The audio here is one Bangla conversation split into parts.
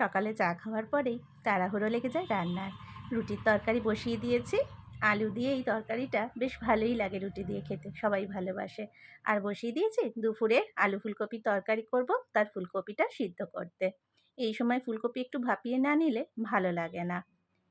সকালে চা খাওয়ার পরেই তাড়াহুড়ো লেগে যায় রান্নার। রুটির তরকারি বসিয়ে দিয়েছি। আলু দিয়ে এই তরকারিটা বেশ ভালোই লাগে রুটি দিয়ে খেতে, সবাই ভালোবাসে। আর বসিয়ে দিয়েছি দুপুরে আলু ফুলকপির তরকারি করব, তার ফুলকপিটা সিদ্ধ করতে। এই সময় ফুলকপি একটু ভাপিয়ে না নিলে ভালো লাগে না।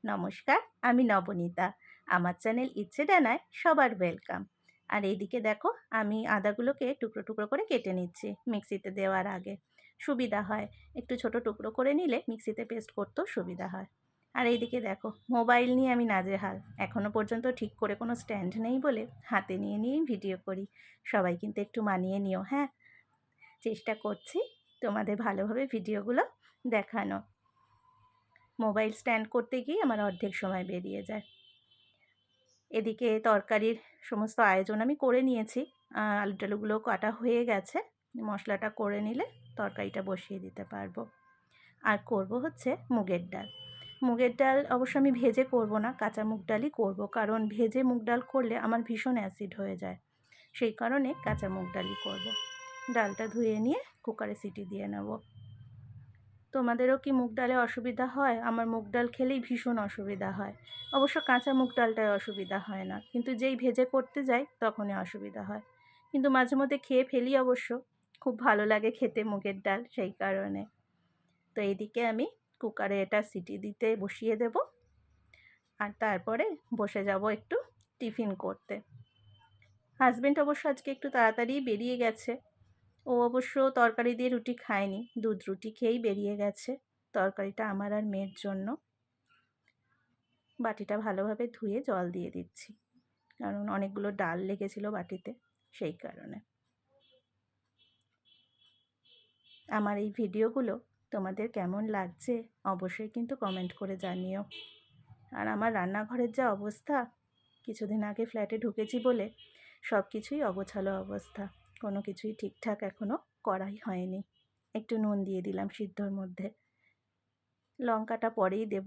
নমস্কার, আমি নবনীতা। আমার চ্যানেল ইচ্ছে ডানায় সবার ওয়েলকাম। আর এইদিকে দেখো, আমি আদাগুলোকে টুকরো টুকরো করে কেটে নিচ্ছি মিক্সিতে দেওয়ার আগে। সুবিধা হয়। একটু ছোট টুকরো করে নিলে মিক্সিতে পেস্ট করতেও সুবিধা হয়। আর এইদিকে দেখো, মোবাইল নিয়ে আমি নাজেহাল। এখনও পর্যন্ত ঠিক করে কোনো স্ট্যান্ড নেই বলে হাতে নিয়ে নিয়েই ভিডিও করি। সবাই কিন্তু একটু মানিয়ে নিও হ্যাঁ? চেষ্টা করছি তোমাদের ভালোভাবে ভিডিওগুলো দেখানো। মোবাইল স্ট্যান্ড করতে গিয়ে আমার অর্ধেক সময় বেরিয়ে যায়। এদিকে তরকারির সমস্ত আয়োজন আমি করে নিয়েছি। আলু টালুগুলো কাটা হয়ে গেছে। মশলাটা করে নিলে তরকারিটা বসিয়ে দিতে পারব। আর করব হচ্ছে মুগের ডাল। মুগের ডাল অবশ্য আমি ভেজে করব না, কাঁচা মুগ ডালই করব। কারণ ভেজে মুগ ডাল করলে আমার ভীষণ অ্যাসিড হয়ে যায়। সেই কারণে কাঁচা মুগ ডালই করব। ডালটা ধুয়ে নিয়ে কুকারে সিটি দিয়ে নেব। তোমাদেরও কি মুগ ডালে অসুবিধা হয়? আমার মুগ ডাল খেলেই ভীষণ অসুবিধা হয়। অবশ্য কাঁচা মুগ ডালটায় অসুবিধা হয় না। কিন্তু যেই ভেজে করতে যাই, তখনই অসুবিধা হয়। কিন্তু মাঝে মধ্যে খেয়ে ফেলি অবশ্য। খুব ভালো লাগে খেতে মুগের ডাল সেই কারণে। তো এইদিকে আমি কুকারে এটা সিটি দিতে বসিয়ে দেব। আর তারপরে বসে যাব একটু টিফিন করতে। হাজব্যান্ড অবশ্য আজকে একটু তাড়াতাড়ি বেরিয়ে গেছে। ও অবশ্য তরকারি দিয়ে রুটি খায়নি, দুধ রুটি খেয়েই বেরিয়ে গেছে। তরকারিটা আমার আর মেয়ের জন্য। বাটিটা ভালোভাবে ধুয়ে জল দিয়ে দিচ্ছি। কারণ অনেকগুলো ডাল লেগেছিল বাটিতে সেই কারণে। আমার এই ভিডিওগুলো তোমাদের কেমন লাগছে অবশ্যই কিন্তু কমেন্ট করে জানিও। আর আমার রান্নাঘরের যা অবস্থা, কিছুদিন আগে ফ্ল্যাটে ঢুকেছি বলে সব কিছুই অগোছালো অবস্থা। কোনো কিছুই ঠিকঠাক এখনও করাই হয়নি। একটু নুন দিয়ে দিলাম সিদ্ধর মধ্যে। লঙ্কাটা পরেই দেব।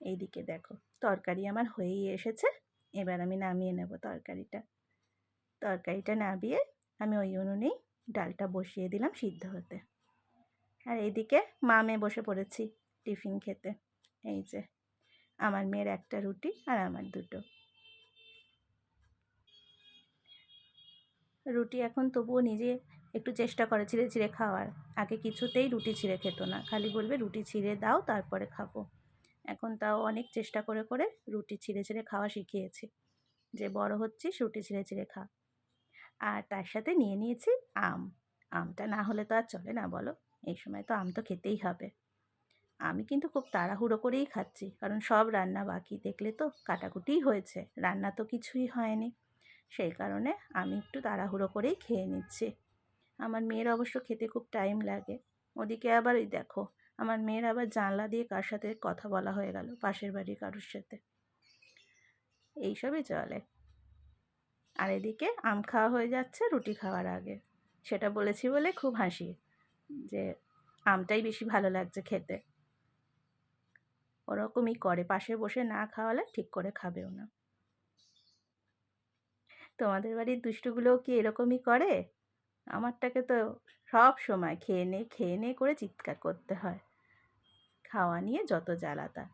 এইদিকে দেখো, তরকারি আমার হয়েই এসেছে। এবার আমি নামিয়ে নেব তরকারিটা। তরকারিটা নামিয়ে আমি ওই উনুনেই ডালটা বসিয়ে দিলাম সিদ্ধ হতে। আর এইদিকে মামে বসে পড়েছি টিফিন খেতে। এই যে, আমার মেয়ের একটা রুটি আর আমার দুটো। রুটি এখন তবুও নিজে একটু চেষ্টা করে ছিঁড়ে ছিঁড়ে খাওয়ার। আগে কিছুতেই রুটি ছিঁড়ে খেত না। খালি বলবে রুটি ছিঁড়ে দাও, তারপরে খাব। এখন তাও অনেক চেষ্টা করে করে রুটি ছিঁড়ে ছিঁড়ে খাওয়া শিখিয়েছি। যে বড় হচ্ছিস, রুটি ছিঁড়ে ছিঁড়ে খা। আর তার সাথে নিয়ে নিয়েছি আম। আমটা না হলে তো আর চলে না, বলো? এই সময় তো আম তো খেতেই হবে। আমি কিন্তু খুব তাড়াহুড়ো করেই খাচ্ছি, কারণ সব রান্না বাকি দেখলে তো কাটাকুটিই হয়েছে, রান্না তো কিছুই হয়নি। সেই কারণে আমি একটু তাড়াহুড়ো করেই খেয়ে নিচ্ছি। আমার মেয়ের অবশ্য খেতে খুব টাইম লাগে। ওদিকে আবার ওই দেখো আমার মেয়ের আবার জানলা দিয়ে কার সাথে কথা বলা হয়ে গেল? পাশের বাড়ির কারোর সাথে। এইসবই চলে। আর এদিকে আম খাওয়া হয়ে যাচ্ছে রুটি খাওয়ার আগে। সেটা বলেছি বলে খুব হাসি যে আমটাই বেশি ভালো লাগছে খেতে। ওরকমই করে, পাশে বসে না খাওয়ালে ঠিক করে খাবেও না। তোমাদের বাড়ির দুষ্টুগুলোও কি এরকমই করে? আমারটাকে তো সব সময় খেয়ে নে খেয়ে নে করে চিৎকার করতে হয়। খাওয়া নিয়ে যত জ্বালাতা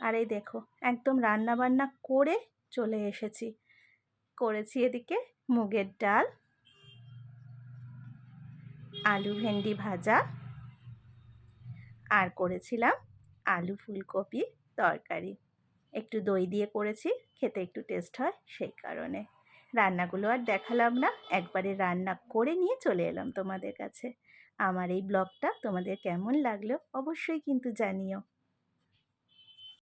আর এই দেখো, একদম রান্না বান্না করে চলে এসেছি। করেছি এদিকে মুগের ডাল, আলু ভেন্ডি ভাজা, আর করেছিলাম আলু ফুলকপি তরকারি। একটু দই দিয়ে করেছি, খেতে একটু টেস্ট হয় সেই কারণে। রান্নাগুলো আর দেখালাম না। একবারে রান্না করে নিয়ে চলে এলাম তোমাদের কাছে। আমার এই ব্লগটা তোমাদের কেমন লাগল অবশ্যই কিন্তু জানিও।